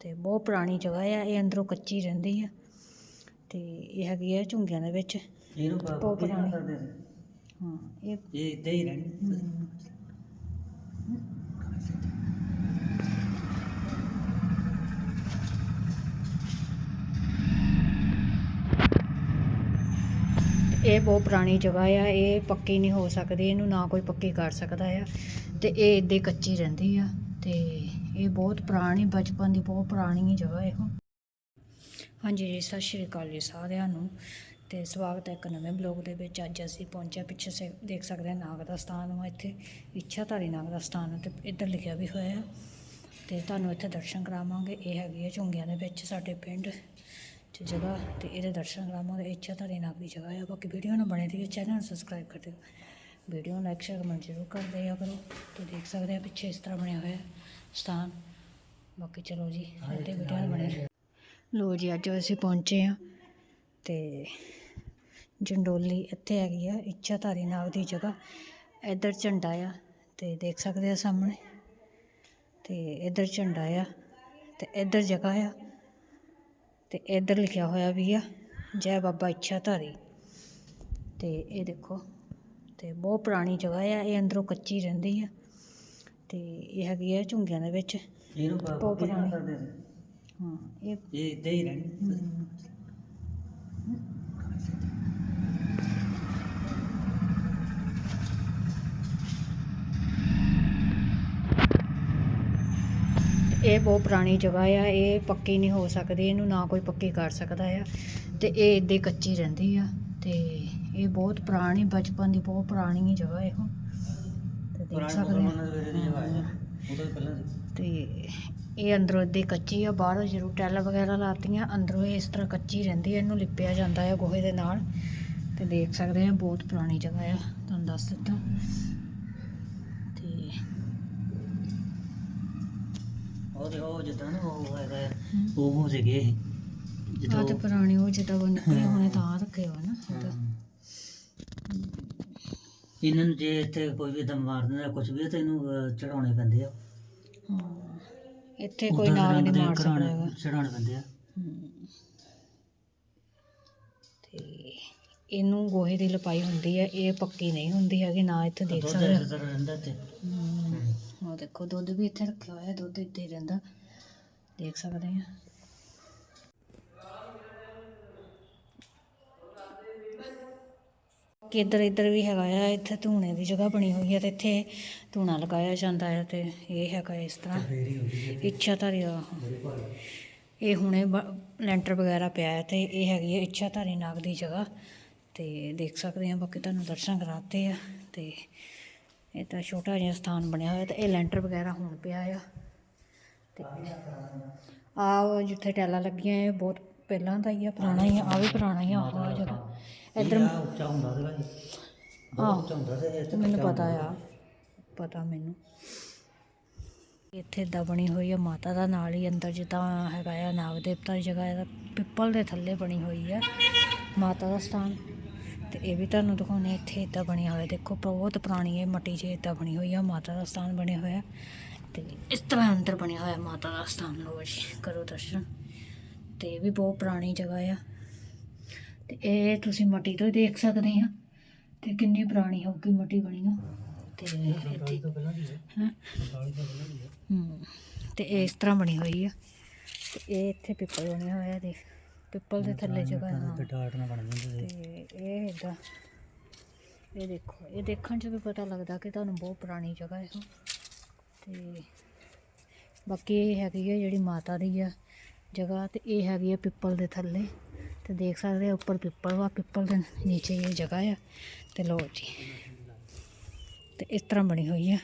ਤੇ ਬਹੁਤ ਪੁਰਾਣੀ ਜਗ੍ਹਾ ਆ ਇਹ ਅੰਦਰੋਂ ਕੱਚੀ ਰਹਿੰਦੀ ਆ। ਤੇ ਇਹ ਹੈਗੀ ਆ ਝੁੰਗਿਆਂ ਦੇ ਵਿੱਚ। ਇਹਨੂੰ ਬਹੁਤ ਪੁਰਾਣੀ। ਹਾਂ ਇਹ ਇਹ ਇਦਾਂ ਹੀ ਰਹਿਣੀ। ਇਹ ਬਹੁਤ ਪੁਰਾਣੀ ਜਗ੍ਹਾ ਆ, ਇਹ ਪੱਕੀ ਨਹੀਂ ਹੋ ਸਕਦੀ, ਇਹਨੂੰ ਨਾ ਕੋਈ ਪੱਕੀ ਕਰ ਸਕਦਾ ਆ। ਤੇ ਇਹ ਇੱਦਾਂ ਕੱਚੀ ਰਹਿੰਦੀ ਆ, ਤੇ ਇਹ ਬਹੁਤ ਪੁਰਾਣੀ, ਬਚਪਨ ਦੀ ਬਹੁਤ ਪੁਰਾਣੀ ਜਗ੍ਹਾ ਇਹ। ਹਾਂਜੀ ਜੀ, ਸਤਿ ਸ਼੍ਰੀ ਅਕਾਲ ਜੀ ਸਾਰਿਆਂ ਨੂੰ, ਤੇ ਸਵਾਗਤ ਹੈ ਇੱਕ ਨਵੇਂ ਬਲੌਗ ਦੇ ਵਿੱਚ। ਅੱਜ ਅਸੀਂ ਪਹੁੰਚਿਆ ਪਿੱਛੇ ਸੇ, ਦੇਖ ਸਕਦੇ ਹਾਂ ਨਾਗ ਦਾ ਸਥਾਨ ਵਾ ਇੱਥੇ, ਇੱਛਾਧਾਰੀ ਨਾਗ ਦਾ ਸਥਾਨ ਹੈ ਤੇ ਇੱਧਰ ਲਿਖਿਆ ਵੀ ਹੋਇਆ ਹੈ ਤੇ ਤੁਹਾਨੂੰ ਇੱਥੇ ਦਰਸ਼ਨ ਕਰਾਵਾਂਗੇ। ਇਹ ਹੈਗੀ ਹੈ ਝੁੰਗੀਆਂ ਦੇ ਵਿੱਚ, ਸਾਡੇ ਪਿੰਡ ਤੇ ਜਗ੍ਹਾ ਤੇ ਇਹਦੇ ਦਰਸ਼ਨ ਕਰਾਵਾਂਗੇ ਇੱਛਾਧਾਰੀ ਨਾਗ ਦੀ ਜਗ੍ਹਾ ਹੈ। ਬਾਕੀ ਵੀਡੀਓ ਨਾਲ ਬਣੇ ਦੀ ਚੈਨਲ ਨੂੰ ਸਬਸਕ੍ਰਾਈਬ ਕਰ ਦਿਓ। ਵੀਡੀਓ ਨੂੰ ਲਾਈਕ ਸ਼ੇਅਰ ਕਮੈਂਟ ਜ਼ਰੂਰ ਕਰ ਦਿਆ ਕਰੋ। ਤੇ ਦੇਖ ਸਕਦੇ ਆ ਪਿੱਛੇ ਇਸ ਤਰ੍ਹਾਂ ਬਣਿਆ ਹੋਇਆ ਸਥਾਨ। ਬਾਕੀ ਚਲੋ ਜੀ ਇੱਥੇ ਵੀਡੀਓ ਨਾਲ ਬਣੇ ਰਹੋ। ਲੋ ਜੀ, ਅੱਜ ਅਸੀਂ ਪਹੁੰਚੇ ਆ ਤੇ ਜੰਡੋਲੀ ਇੱਥੇ ਹੈਗੀ ਆ, ਇੱਛਾਧਾਰੀ ਨਾਗ ਦੀ ਜਗ੍ਹਾ। ਇੱਧਰ ਝੰਡਾ ਆ ਤੇ ਦੇਖ ਸਕਦੇ ਆ ਸਾਹਮਣੇ। ਤੇ ਇੱਧਰ ਝੰਡਾ ਆ ਤੇ ਇੱਧਰ ਜਗ੍ਹਾ ਆ। ਤੇ ਇੱਧਰ ਲਿਖਿਆ ਹੋਇਆ ਵੀ ਆ ਜੈ ਬਾਬਾ ਇੱਛਾਧਾਰੀ ਤੇ ਇਹ ਦੇਖੋ ਤੇ ਬਹੁਤ ਪੁਰਾਣੀ ਜਗ੍ਹਾ ਆ ਇਹ ਅੰਦਰੋਂ ਕੱਚੀ ਰਹਿੰਦੀ ਆ। ਤੇ ਇਹ ਹੈਗੀ ਆ ਝੁੰਗਿਆਂ ਦੇ ਵਿੱਚ। ਇਹਨੂੰ ਬਹੁਤ ਪੁਰਾਣੀ। ਹਾਂ ਇਹ ਇਹ ਇਦਾਂ ਹੀ ਰਹਿਣੀ। ਇਹ ਬਹੁਤ ਪੁਰਾਣੀ ਜਗ੍ਹਾ ਆ ਇਹ ਪੱਕੀ ਨਹੀਂ ਹੋ ਸਕਦੀ ਇਹਨੂੰ ਨਾ ਕੋਈ ਪੱਕੀ ਕਰ ਸਕਦਾ ਆ। ਤੇ ਇਹ ਇੱਦਾਂ ਹੀ ਕੱਚੀ ਰਹਿੰਦੀ ਆ ਤੇ ਇਹ ਬਹੁਤ ਪੁਰਾਣੀ ਬਚਪਨ ਦੀ ਬਹੁਤ ਪੁਰਾਣੀ ਜਗ੍ਹਾ ਇਹੋ। ਤੇ ਦੇਖ ਸਕਦੇ ਹੈ ਹਾਂ। ਤੋਂ ਤੇ ਇਹ ਅੰਦਰੋਂ ਇੱਦਾਂ ਹੀ ਕੱਚੀ ਆ ਬਾਹਰੋਂ ਜ਼ਰੂਰ ਟੈਲ ਵਗੈਰਾ ਲਾਤੀਆਂ ਅੰਦਰੋਂ ਇਹ ਇਸ ਤਰ੍ਹਾਂ ਕੱਚੀ ਰਹਿੰਦੀ ਹੈ ਇਹਨੂੰ ਲਿਪਿਆ ਜਾਂਦਾ ਹੈ ਗੋਹੇ ਦੇ ਨਾਲ। ਤੇ ਦੇਖ ਸਕਦੇ ਆ ਬਹੁਤ ਪੁਰਾਣੀ ਜਗ੍ਹਾ ਆ ਤੁਹਾਨੂੰ ਦੱਸ ਦਿੱਤਾ। ਤੇ ਉਹ ਤੇ ਉਹ ਜਿੱਦਾਂ ਨਾ ਉਹ ਹੈਗਾ ਆ, ਹਮ। ਉਹ ਹੋ ਸੀਗੇ ਇਹ। ਜਿੱਦਾਂ ਆਹ ਤੇ ਉਹ- ਪੁਰਾਣੀ ਉਹ ਜਿੱਦਾਂ ਉਹ ਨਿਕਲੇ ਹੋਣੇ ਤਾਂ ਰੱਖੇ ਹੋ ਨਾ ਇਹ ਤਾਂ। ਹਾਂ। ਇਹਨਾਂ ਨੂੰ ਜੇ ਇੱਥੇ ਕੋਈ ਵੀ ਦਮ ਮਾਰ ਦਿੰਦਾ ਕੁਝ ਵੀ ਤੇ ਇਹਨੂੰ ਚੜਾਉਣੇ ਪੈਂਦੇ ਆ ਹਾਂ ਇੱਥੇ ਕੋਈ ਨਾਗ ਨਹੀਂ ਮਾਰ ਸਕਦਾ ਹੈਗਾ ਚੜਾਉਣੇ ਪੈਂਦੇ ਆ ਹਮ। ਤੇ ਇਹਨੂੰ ਗੋਹੇ ਦੀ ਲਪਾਈ ਹੁੰਦੀ ਹੈ ਇਹ ਪੱਕੀ ਨਹੀਂ ਹੁੰਦੀ ਹੈਗੀ ਨਾ ਇੱਥੇ ਦੇਖ ਦੁੱਧ ਸਕਦੇ ਇਸ ਤਰ੍ਹਾਂ ਰਹਿੰਦਾ ਤੇ ਹਮ। ਉਹ ਦੇਖੋ, ਦੁੱਧ ਵੀ ਇੱਥੇ ਰੱਖਿਆ ਹੋਇਆ, ਦੁੱਧ ਇੱਥੇ ਹੀ ਰਹਿੰਦਾ। ਦੇਖ ਸਕਦੇ ਆ। ਕਿ ਇੱਧਰ ਇੱਧਰ ਵੀ ਹੈਗਾ ਆ, ਇੱਥੇ ਧੂਣੇ ਦੀ ਜਗ੍ਹਾ ਬਣੀ ਹੋਈ ਹੈ ਤੇ ਇੱਥੇ ਧੂਣਾ ਲਗਾਇਆ ਜਾਂਦਾ ਹੈ ਤੇ ਇਹ ਹੈਗਾ ਇਸ ਤਰ੍ਹਾਂ। ਫੇਰੀ ਹੁੰਦੀ ਇੱਛਾਧਾਰੀ ਇਹ ਹੁਣੇ ਲੈਂਟਰ ਵਗੈਰਾ ਪਿਆ ਹੈ ਤੇ ਇਹ ਹੈਗੀ ਹੈ ਇੱਛਾਧਾਰੀ ਨਾਗ ਦੀ ਜਗ੍ਹਾ। ਤੇ ਦੇਖ ਸਕਦੇ ਆ, ਬਾਕੀ ਤੁਹਾਨੂੰ ਦਰਸ਼ਨ ਕਰਾਤੇ ਆ ਤੇ ਇਹ ਤਾਂ ਛੋਟਾ ਜਿਹਾ ਸਥਾਨ ਬਣਿਆ ਹੋਇਆ ਤੇ ਇਹ ਲੈਂਟਰ ਵਗੈਰਾ ਹੁਣ ਪਿਆ ਆ। ਤੇ ਆ ਜਿੱਥੇ ਟੈਲਾਂ ਲੱਗੀਆਂ ਇਹ ਬਹੁਤ ਪਹਿਲਾਂ ਦਾ ਹੀ ਆ ਪੁਰਾਣਾ ਹੀ ਆ ਆ ਵੀ ਪੁਰਾਣਾ ਹੀ ਆ ਆਹ ਜਗ੍ਹਾ ਇੱਧਰ ਉੱਚਾ ਹੁੰਦਾ ਸੀਗਾ ਜੀ। ਬਹੁਤ ਉੱਚਾ ਹੁੰਦਾ ਸੀ ਇੱਥੇ ਮੈਨੂੰ ਪਤਾ ਆ ਪਤਾ ਮੈਨੂੰ। ਇੱਥੇ ਏਦਾਂ ਬਣੀ ਹੋਈ ਆ ਮਾਤਾ ਦਾ ਨਾਲ ਹੀ ਅੰਦਰ ਜਿੱਦਾਂ ਹੈਗਾ ਆ ਨਾਗ ਦੇਵਤਾ ਦੀ ਜਗ੍ਹਾ ਇਹਦਾ ਪਿੱਪਲ ਦੇ ਥੱਲੇ ਬਣੀ ਹੋਈ ਆ ਮਾਤਾ ਦਾ ਸਥਾਨ। ਤੇ ਇਹ ਵੀ ਤੁਹਾਨੂੰ ਦਿਖਾਉਣੇ ਇੱਥੇ ਇਦਾਂ ਬਣਿਆ ਹੋਇਆ। ਦੇਖੋ, ਬਹੁਤ ਪੁਰਾਣੀ ਇਹ ਮੱਟੀ 'ਚ ਇਦਾਂ ਬਣੀ ਹੋਈ ਆ, ਮਾਤਾ ਦਾ ਸਥਾਨ ਬਣਿਆ ਹੋਇਆ। ਤੇ ਇਸ ਤਰ੍ਹਾਂ ਅੰਦਰ ਬਣਿਆ ਹੋਇਆ ਮਾਤਾ ਦਾ ਸਥਾਨ ਲੋ ਜੀ, ਕਰੋ ਦਰਸ਼ਨ। ਤੇ ਇਹ ਵੀ ਬਹੁਤ ਪੁਰਾਣੀ ਜਗ੍ਹਾ ਆ। ਤੇ ਇਹ ਤੁਸੀਂ ਮੱਟੀ ਤੋਂ ਹੀ ਦੇਖ ਸਕਦੇ ਆ ਤੇ ਕਿੰਨੀ ਪੁਰਾਣੀ ਹੋਊਗੀ ਮੱਟੀ ਬਣੀ ਆ। ਤੇ ਇੱਥੇ ਤੋਂ ਹੈਂ। 45 ਤੇ ਇਹ ਇਸ ਤਰ੍ਹਾਂ ਬਣੀ ਹੋਈ ਆ। ਤੇ ਇਹ ਇੱਥੇ ਪਿੱਪਲ ਬਣਿਆ ਹੋਇਆ, ਦੇਖ। ਪਿੱਪਲ ਦੇ ਥੱਲੇ ਜਗ੍ਹਾ ਹਾਂ। ਤੇ ਟਾਟ ਨਾਲ ਬਣ ਜਾਂਦੇ ਤੇ ਇਹ ਇਦਾਂ ਇਹ ਦੇਖੋ ਇਹ ਦੇਖਣ 'ਚ ਵੀ ਪਤਾ ਲੱਗਦਾ ਕਿ ਤੁਹਾਨੂੰ ਬਹੁਤ ਪੁਰਾਣੀ ਜਗ੍ਹਾ ਹੈ ਤੇ ਬਾਕੀ ਇਹ ਹੈਗੀ ਹੈ ਜਿਹੜੀ ਮਾਤਾ ਦੀ ਆ ਜਗ੍ਹਾ ਤੇ ਇਹ ਹੈਗੀ ਹੈ ਪਿੱਪਲ ਦੇ ਥੱਲੇ। ਤੇ ਦੇਖ ਸਕਦੇ ਆ ਉੱਪਰ ਪਿੱਪਲ ਵਾ ਪਿੱਪਲ ਦੇ ਨੀਚੇ ਇਹ ਜਗ੍ਹਾ ਆ। ਤੇ ਲੋ ਜੀ। ਤੇ ਇਸ ਤਰ੍ਹਾਂ ਬਣੀ ਹੋਈ ਆ।